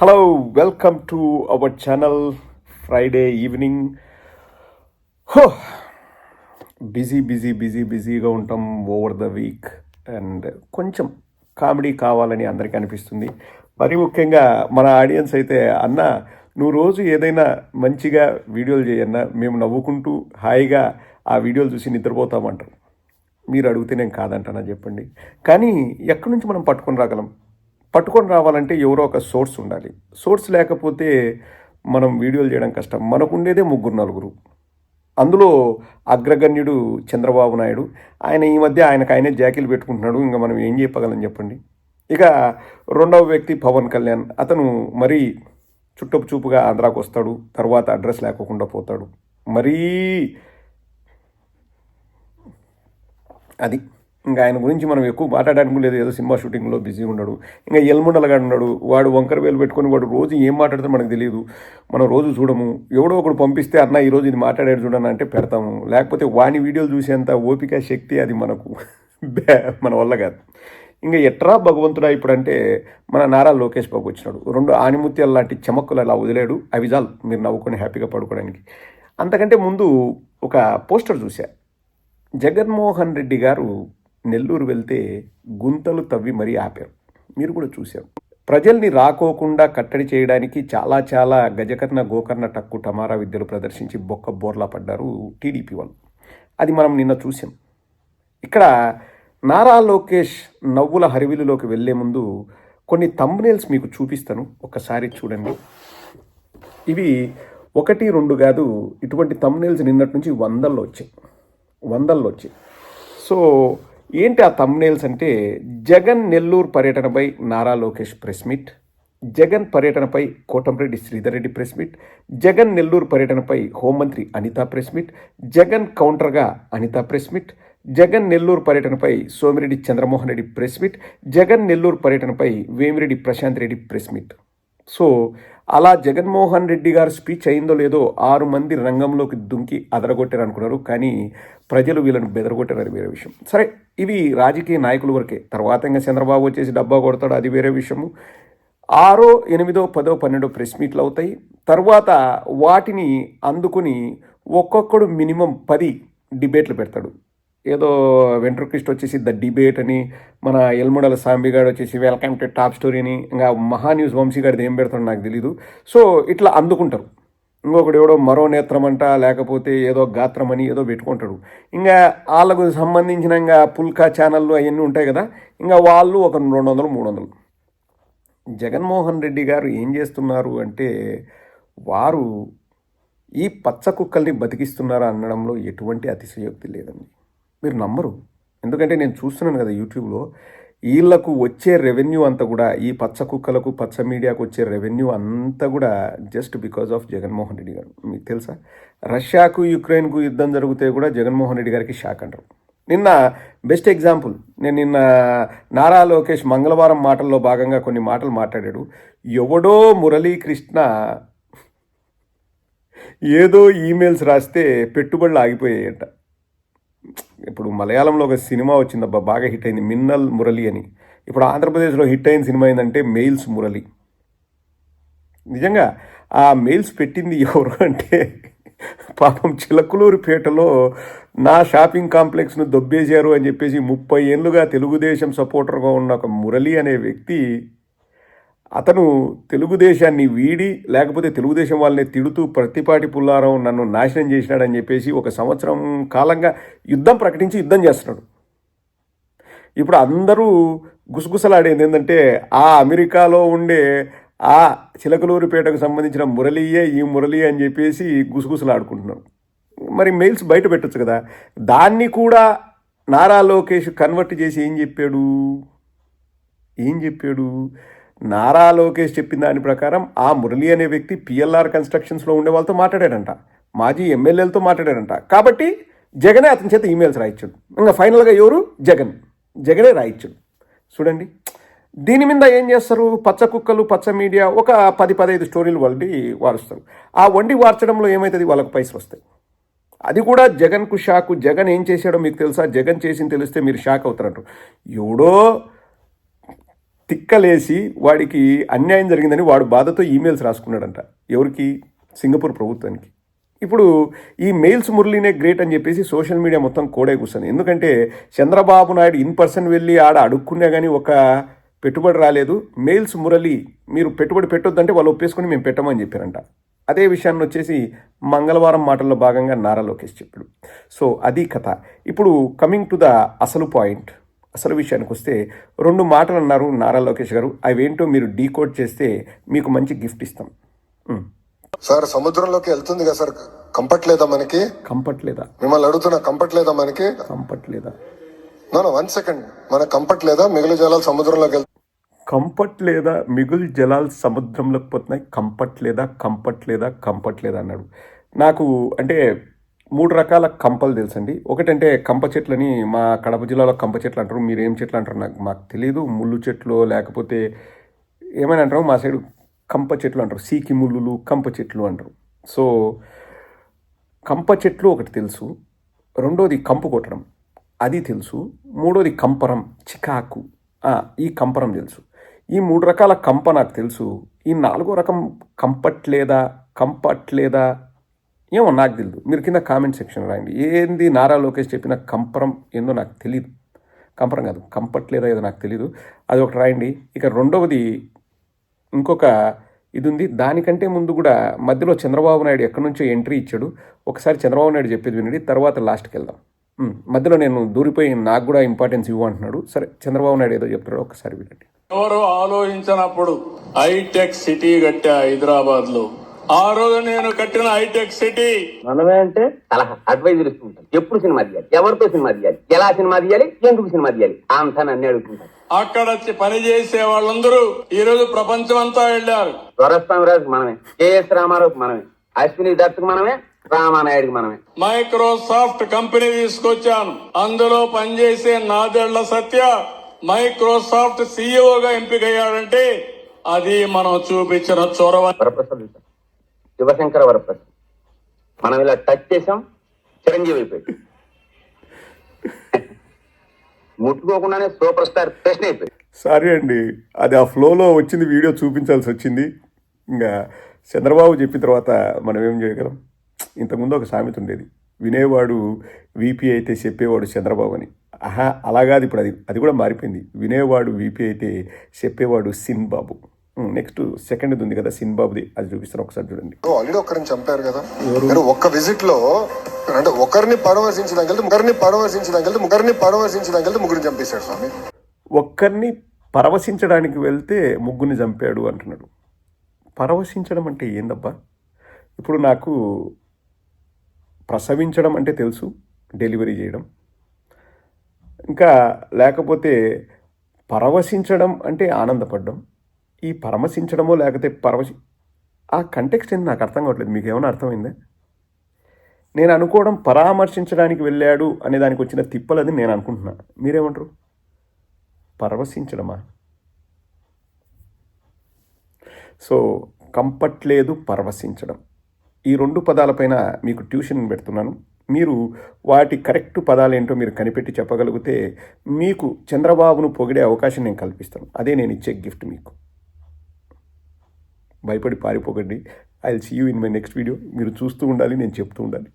Hello welcome to our channel Friday evening హో busy busy busy బిజీగా ఉంటాం over the week and కొంచెం comedy కావాలని అందరికీ అనిపిస్తుంది. మరి ముఖ్యంగా మన ఆడియన్స్ అయితే అన్న నువ్వు రోజు ఏదైనా మంచిగా వీడియోలు చేయన్నా మేము నవ్వుకుంటూ హాయిగా ఆ వీడియోలు చూసి నిద్రపోతామంటారు మీరు అడిగితే నేను కాదంటానా చెప్పండి. కానీ ఎక్కడి నుంచి మనం పట్టుకొని రాగలం? పట్టుకొని రావాలంటే ఎవరో ఒక సోర్స్ ఉండాలి. సోర్స్ లేకపోతే మనం వీడియోలు చేయడం కష్టం. మనకు ఉండేదే ముగ్గురు నలుగురు. అందులో అగ్రగణ్యుడు చంద్రబాబు నాయుడు ఆయన ఈ మధ్య ఆయనకు ఆయనే జాకీలు పెట్టుకుంటున్నాడు. ఇంకా మనం ఏం చెప్పగలం చెప్పండి. ఇక రెండవ వ్యక్తి పవన్ కళ్యాణ్. అతను మరీ చుట్టపు చూపుగా ఆంధ్రాకు వస్తాడు. తర్వాత అడ్రస్ లేకోకుండా పోతాడు. మరీ అది ఇంకా ఆయన గురించి మనం ఎక్కువ మాట్లాడడానికి లేదు. ఏదో సినిమా షూటింగ్లో బిజీ ఉన్నాడు. ఇంకా ఎల్ముండలుగా ఉన్నాడు. వాడు వంకర వేలు పెట్టుకొని వాడు రోజు ఏం మాట్లాడితే మనకు తెలియదు. మనం రోజు చూడము. ఎవడో ఒకడు పంపిస్తే అన్న ఈరోజు ఇది మాట్లాడాడు చూడను అంటే పెడతాము. లేకపోతే వాని వీడియోలు చూసేంత ఓపిక శక్తి అది మనకు మన వల్ల కాదు. ఇంకా ఎట్రా భగవంతుడా ఇప్పుడంటే మన నారా లోకేష్ బాబు వచ్చినాడు. రెండు ఆనిముత్యాలు లాంటి చెమక్కులు అలా వదిలాడు. అవి చాలు. మీరు నవ్వుకొని హ్యాపీగా పడుకోవడానికి. అంతకంటే ముందు ఒక పోస్టర్ చూశా. జగన్మోహన్ రెడ్డి గారు నెల్లూరు వెళ్తే గుంతలు తవ్వి మరీ ఆపారు. మీరు కూడా చూశారు. ప్రజల్ని రాకోకుండా కట్టడి చేయడానికి చాలా చాలా గజకర్ణ గోకర్ణ టక్కు టమారా విద్యలు ప్రదర్శించి బొక్క బోర్లా పడ్డారు టీడీపీ వాళ్ళు. అది మనం నిన్న చూసాం ఇక్కడ నారా లోకేష్ నవ్వుల హరివిలులోకి వెళ్ళే ముందు కొన్ని తంబ్నేల్స్ మీకు చూపిస్తాను. ఒకసారి చూడండి. ఇవి ఒకటి రెండు కాదు ఇటువంటి తమ్నేల్స్ నిన్నటి నుంచి వందల్లో వచ్చాయి. వందల్లో వచ్చాయి. సో ఏంటి ఆ తమ్నేల్స్ అంటే జగన్ నెల్లూరు పర్యటనపై నారా లోకేష్ ప్రెస్ మీట్ జగన్ పర్యటనపై కోటంరెడ్డి శ్రీధర్ రెడ్డి ప్రెస్ మీట్ జగన్ నెల్లూరు పర్యటనపై హోంమంత్రి అనితా ప్రెస్ మీట్ జగన్ కౌంటర్గా అనిత ప్రెస్ మీట్ జగన్ నెల్లూరు పర్యటనపై సోమిరెడ్డి చంద్రమోహన్ రెడ్డి ప్రెస్ మీట్ జగన్ నెల్లూరు పర్యటనపై Vemireddy Prashanth Reddy press meet. So అలా జగన్మోహన్ రెడ్డి గారు స్పీచ్ అయిందో లేదో ఆరు మంది రంగంలోకి దుంకి అదరగొట్టారు అనుకున్నారు కానీ ప్రజలు వీళ్ళని బెదరగొట్టారు వేరే విషయం. సరే ఇవి రాజకీయ నాయకుల వరకే. తర్వాత ఇంకా చంద్రబాబు వచ్చేసి డబ్బా కొడతాడు అది వేరే విషయము. ఆరో ఎనిమిదో పదో పన్నెండో ప్రెస్ మీట్లు అవుతాయి. తర్వాత వాటిని అందుకుని ఒక్కొక్కడు మినిమం పది డిబేట్లు పెడతాడు. ఏదో వెంట్రుకృష్ణ వచ్చేసి ద డిబేట్ అని మన ఎల్ముడల సాంబిగాడు వచ్చేసి వెల్కమ్ టు టాప్ స్టోరీ అని ఇంకా మహా న్యూస్ వంశీగాడిది ఏం పెడతాడో నాకు తెలీదు. సో ఇట్లా అందుకుంటారు. ఇంకొకడు ఎవడో మరో నేత్రం అంట లేకపోతే ఏదో గాత్రం అని ఏదో పెట్టుకుంటాడు. ఇంకా వాళ్ళకు సంబంధించిన ఇంకా పుల్కా ఛానళ్ళు అవన్నీ ఉంటాయి కదా ఇంకా వాళ్ళు ఒక రెండు వందలు మూడు వందలు. జగన్మోహన్ రెడ్డి గారు ఏం చేస్తున్నారు అంటే వారు ఈ పచ్చ కుక్కల్ని బతికిస్తున్నారా అనడంలో ఎటువంటి అతిశయోక్తి లేదండి. మీరు నమ్మరు. ఎందుకంటే నేను చూస్తున్నాను కదా యూట్యూబ్లో వీళ్ళకు వచ్చే రెవెన్యూ అంతా కూడా ఈ పచ్చ కుక్కలకు పచ్చ మీడియాకు వచ్చే రెవెన్యూ అంతా కూడా just because of Jaganmohan Reddy garu. మీకు తెలుసా? రష్యాకు యుక్రెయిన్కు యుద్ధం జరిగితే కూడా జగన్మోహన్ రెడ్డి గారికి షాక్ అంటారు. నిన్న బెస్ట్ ఎగ్జాంపుల్ నేను నిన్న నారా లోకేష్ మంగళవారం మాటల్లో భాగంగా కొన్ని మాటలు మాట్లాడాడు. ఎవడో మురళీకృష్ణ ఏదో ఈమెయిల్స్ రాస్తే పెట్టుబడులు ఆగిపోయాయంట. ఇప్పుడు మలయాళంలో ఒక సినిమా వచ్చిందబ్బా బాగా హిట్ అయింది మిన్నల్ మురళి అని. ఇప్పుడు ఆంధ్రప్రదేశ్లో హిట్ అయిన సినిమా ఏంటంటే మెయిల్స్ మురళి. నిజంగా ఆ మెయిల్స్ పెట్టింది ఎవరు అంటే పాపం చిలకలూరుపేటలో నా షాపింగ్ కాంప్లెక్స్ను దొబ్బేశారు అని చెప్పేసి ముప్పై ఏళ్ళుగా తెలుగుదేశం సపోర్టర్గా ఉన్న ఒక మురళి అనే వ్యక్తి అతను తెలుగుదేశాన్ని వీడి లేకపోతే తెలుగుదేశం వాళ్ళని తిడుతూ ప్రతిపాటి పుల్లారం నన్ను నాశనం చేసినాడని చెప్పేసి ఒక సంవత్సరం కాలంగా యుద్ధం ప్రకటించి యుద్ధం చేస్తున్నాడు. ఇప్పుడు అందరూ గుసగుసలాడేది ఏంటంటే ఆ అమెరికాలో ఉండే ఆ చిలకలూరుపేటకు సంబంధించిన మురళియే ఈ మురళి అని చెప్పేసి గుసగుసలాడుకుంటున్నారు మరి మెయిల్స్ బయట పెట్టొచ్చు కదా. దాన్ని కూడా నారా లోకేష్ కన్వర్ట్ చేసి ఏం చెప్పాడు? ఏం చెప్పాడు? నారా లోకేష్ చెప్పిన దాని ప్రకారం ఆ మురళి అనే వ్యక్తి పిఎల్ఆర్ కన్స్ట్రక్షన్స్లో ఉండే వాళ్ళతో మాట్లాడాడంట. మాజీ ఎమ్మెల్యేలతో మాట్లాడాడంట. కాబట్టి జగనే అతని చేత ఈమెయిల్స్ రాయించాడు ఇంకా ఫైనల్గా ఎవరు? జగన్. జగనే రాయించాడు చూడండి. దీని మీద ఏం చేస్తారు? పచ్చ కుక్కలు పచ్చ మీడియా ఒక పది పదహైదు స్టోరీలు వండి వారుస్తారు. ఆ వండి వార్చడంలో ఏమవుతుంది వాళ్ళకు పైసలు వస్తాయి. అది కూడా జగన్కు షాకు. జగన్ ఏం చేశాడో మీకు తెలుసా? జగన్ చేసింది తెలిస్తే మీరు షాక్ అవుతారంటారు. ఎవడో తిక్కలేసి వాడికి అన్యాయం జరిగిందని వాడు బాధతో ఈమెయిల్స్ రాసుకున్నాడంట ఎవరికి? సింగపూర్ ప్రభుత్వానికి. ఇప్పుడు ఈ మెయిల్స్ మురళీనే గ్రేట్ అని చెప్పేసి సోషల్ మీడియా మొత్తం కోడే కూర్చొని ఎందుకంటే చంద్రబాబు నాయుడు ఇన్ పర్సన్ వెళ్ళి ఆడ అడుక్కున్నా కానీ ఒక పెట్టుబడి రాలేదు. మెయిల్స్ మురళి మీరు పెట్టుబడి పెట్టొద్దంటే వాళ్ళు ఒప్పేసుకుని మేము పెట్టమని చెప్పారంట. అదే విషయాన్ని వచ్చేసి మంగళవారం మాటల్లో భాగంగా నారా లోకేష్ చెప్పాడు. సో అది కథ. ఇప్పుడు కమింగ్ టు ద అసలు పాయింట్. అసలు విషయానికి వస్తే రెండు మాటలు అన్నారు నారా లోకేష్ గారు. అవేంటో మీరు డీకోడ్ చేస్తే మీకు మంచి గిఫ్ట్ ఇస్తాం. సార్ సముద్రంలోకి వెళ్తుంది కదా సార్ కంఫర్ట్ లేదా మనకి? కంఫర్ట్ లేదా? మిమ్మల్ని అడుగుతున్నా కంఫర్ట్ లేదా మనకి? కంఫర్ట్ లేదా? No one second. మన కంఫర్ట్ లేదా మిగిలిన జలాలు సముద్రంలోకి వెళ్తుంది? కంఫర్ట్ లేదా మిగులు జలాలు సముద్రంలోకి పోతున్నాయి? కంఫర్ట్ లేదా కంఫర్ట్ లేదా కంఫర్ట్ లేదా అన్నాడు. నాకు అంటే మూడు రకాల కంపలు తెలుసండి. ఒకటంటే కంప చెట్లని మా కడప జిల్లాలో కంప చెట్లు అంటారు. మీరు ఏం చెట్లు అంటారు నాకు మాకు తెలియదు ముళ్ళు చెట్లు లేకపోతే ఏమైనా అంటారు మా సైడు కంప చెట్లు అంటారు. సీకి ముళ్ళులు కంప చెట్లు అంటారు. సో కంప చెట్లు ఒకటి తెలుసు. రెండోది కంపు కొట్టడం. అది తెలుసు. మూడోది కంపరం చికాకు. ఈ కంపరం తెలుసు. ఈ మూడు రకాల కంప నాకు తెలుసు. ఈ నాలుగో రకం కంపట్లేదా? లేదా లేదా ఏమో నాకు తెలియదు మీరు కింద కామెంట్ సెక్షన్ రాయండి. ఏంది నారా లోకేష్ చెప్పిన కంపరం ఏందో నాకు తెలియదు కంపరం కాదు కంపట్ లేదా ఏదో నాకు తెలియదు అది ఒకటి రాయండి. ఇక రెండవది ఇంకొక ఇది ఉంది దానికంటే ముందు కూడా మధ్యలో చంద్రబాబు నాయుడు ఎక్కడి నుంచో ఎంట్రీ ఇచ్చాడు. ఒకసారి చంద్రబాబు నాయుడు చెప్పేది వినండి. తర్వాత లాస్ట్కి వెళ్దాం. మధ్యలో నేను దూరిపోయి నాకు కూడా ఇంపార్టెన్స్ ఇవ్వు అంటున్నాడు. సరే చంద్రబాబు నాయుడు ఏదో చెప్తాడు ఒకసారి వినండి. ఎవరు ఆలోచించినప్పుడు హైటెక్ సిటీ కట్టే హైదరాబాద్లో ఆ రోజు నేను కట్టిన హైటెక్ సిటీ. మనమే అంటే సలహా అడ్వైజర్ ఇస్తుంటాం. ఎప్పుడు సినిమా తీయాలి? ఎవరితో సినిమా తీయాలి? ఎలా సినిమా తీయాలి? ఎందుకు సినిమా తీయాలి? అంతా నన్ను అడుగుతుంటారు. అక్కడ వచ్చి పని చేసే వాళ్ళందరూ ఈ రోజు ప్రపంచం అంతా వెళ్ళారు. దొరస్వామిరాజుకి మనమే కేఎస్ రామారావుకి మనమే అశ్విని దత్తుకు మనమే రామానాయుడికి మనమే. మైక్రోసాఫ్ట్ కంపెనీ తీసుకొచ్చాను. అందులో పనిచేసే నాదెళ్ళ సత్య మైక్రోసాఫ్ట్ సీఈఓగా ఎంపికయ్యాడంటే అది మనం చూపించిన చొరవ. శివశంకర వరప్రసాద్ మనం ఇలా టచ్ చేసాం చిరంజీవి అయిపోయి ముట్టుకోకుండానే సూపర్ స్టార్ ప్రశ్న అయిపోయి సారీ అండి అది ఆ ఫ్లోలో వచ్చింది వీడియో చూపించాల్సి వచ్చింది. ఇంకా చంద్రబాబు చెప్పిన తర్వాత మనం ఏం చేయగలం? ఇంతకుముందు ఒక సామెత ఉండేది వినేవాడు వీపీ అయితే చెప్పేవాడు చంద్రబాబు అని. ఆహా అలాగాది ఇప్పుడు అది. అది కూడా మారిపోయింది. వినేవాడు వీపీ అయితే చెప్పేవాడు సిన్ బాబు నెక్స్ట్ సెకండ్ ఉంది కదా సిన్ బాబుది అది చూపిస్తాను ఒకసారి చూడండి. ఆల్రెడీ ఒకరిని చంపారు కదా. ఒక్క విజిట్లో అంటే ఒకరిని పరామర్శించడానికి వెళ్తే ముగ్గురిని పరామర్శించడానికి వెళ్తే ముగ్గురిని పరామర్శించడానికి వెళ్తే ముగ్గురిని చంపేశాడు స్వామి. ఒక్కరిని పరవశించడానికి వెళ్తే ముగ్గురిని చంపాడు అంటున్నాడు. పరవశించడం అంటే ఏందబ్బా? ఇప్పుడు నాకు ప్రసవించడం అంటే తెలుసు డెలివరీ చేయడం. ఇంకా లేకపోతే పరవశించడం అంటే ఆనందపడడం. ఈ పరమశించడమో లేకపోతే పరమశి ఆ కంటెక్స్ట్ ఏంది? నాకు అర్థం కావట్లేదు. మీకు ఏమైనా అర్థమైందా? నేను అనుకోవడం పరామర్శించడానికి వెళ్ళాడు అనే దానికి వచ్చిన తిప్పలది నేను అనుకుంటున్నా. మీరేమంటారు? పరవశించడమా సో కంపట్లేదు పరవశించడం ఈ రెండు పదాలపైన మీకు ట్యూషన్ పెడుతున్నాను. మీరు వాటి కరెక్ట్ పదాలు ఏంటో మీరు కనిపెట్టి చెప్పగలిగితే మీకు చంద్రబాబును పొగిడే అవకాశం నేను కల్పిస్తాను. అదే నేను ఇచ్చే గిఫ్ట్ మీకు. భయపడి పారిపోకండి. I will see you in my next video మీరు చూస్తూ ఉండాలి నేను చెప్తూ ఉండాలి.